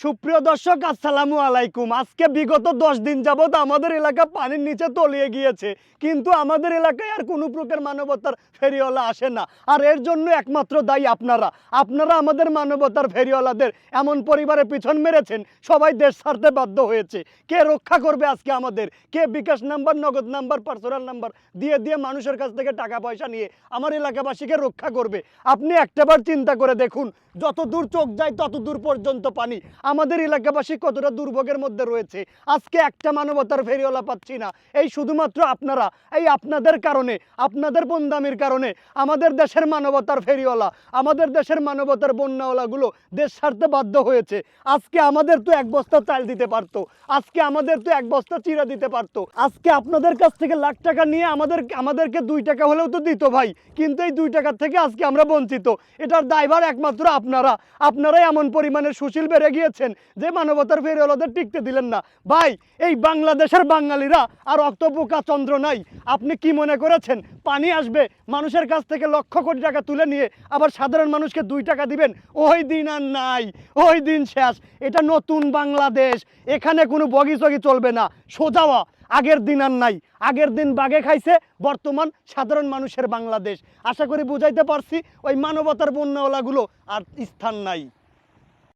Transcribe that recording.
সুপ্রিয় দর্শক, আসসালামু আলাইকুম। আজকে বিগত দশ দিন যাবৎ আমাদের এলাকা পানির নিচে তলিয়ে গিয়েছে। কিন্তু আমাদের এলাকায় আর কোনো প্রকার মানবতার ফেরিওয়ালা আসে না। আর এর জন্য একমাত্র দায়ী আপনারা। আপনারা আমাদের মানবতার ফেরিওয়ালাদের এমন পরিবারে পিছন মেরেছেন, সবাই দেশ ছাড়তে বাধ্য হয়েছে। কে রক্ষা করবে আজকে আমাদের? কে bKash number, Nagad number personal number দিয়ে দিয়ে মানুষের কাছ থেকে টাকা পয়সা নিয়ে আমার এলাকাবাসীকে রক্ষা করবে? আপনি একটাবার চিন্তা করে দেখুন যত দূর চোখ যায় তত দূর পর্যন্ত পানি। আমাদের এলাকাবাসী কতটা দুর্ভোগের মধ্যে রয়েছে? আজকে একটা মানবতার ফেরিওয়ালা পাচ্ছি না। এই শুধুমাত্র আপনারা, এই আপনাদের কারণে, আপনাদের বন্দামির কারণে আমাদের দেশের মানবতার ফেরিওয়ালা, আমাদের দেশের মানবতার বন্যাওয়ালাগুলো দেশ ছাড়তে বাধ্য হয়েছে। আজকে আমাদের তো এক বস্তা চাল দিতে পারতো, আজকে আমাদের তো এক বস্তা চিরা দিতে পারতো। আজকে আপনাদের কাছ থেকে লাখ টাকা নিয়ে আমাদের, আমাদেরকে দুই টাকা হলেও তো দিত ভাই, কিন্তু এই দুই টাকার থেকে আজকে আমরা বঞ্চিত। এটার দায়ভার একমাত্র আপনারা, আপনারাই এমন পরিমাণে সুশীল বেড়ে গিয়েছেন যে মানবতার ফেরিওয়ালাদের টিকতে দিলেন না। ভাই, এই বাংলাদেশের বাঙালিরা আর অক্তপোকা চন্দ্র নাই। আপনি কি মনে করেছেন? পানি আসবে, মানুষের কাছ থেকে লক্ষ কোটি টাকা তুলে নিয়ে আবার সাধারণ মানুষকে দুই টাকা দিবেন? ওই দিন আর নাই, ওই দিন শেষ। এটা নতুন বাংলাদেশ, এখানে কোনো বগি চগি চলবে না। সোজাওয়া আগের দিন আর নাই। আগের দিন বাগে খাইছে, বর্তমান সাধারণ মানুষের বাংলাদেশ। আশা করি বুঝাইতে পারছি, ওই মানবতার বন্যাওয়ালাগুলো আর স্থান নাই।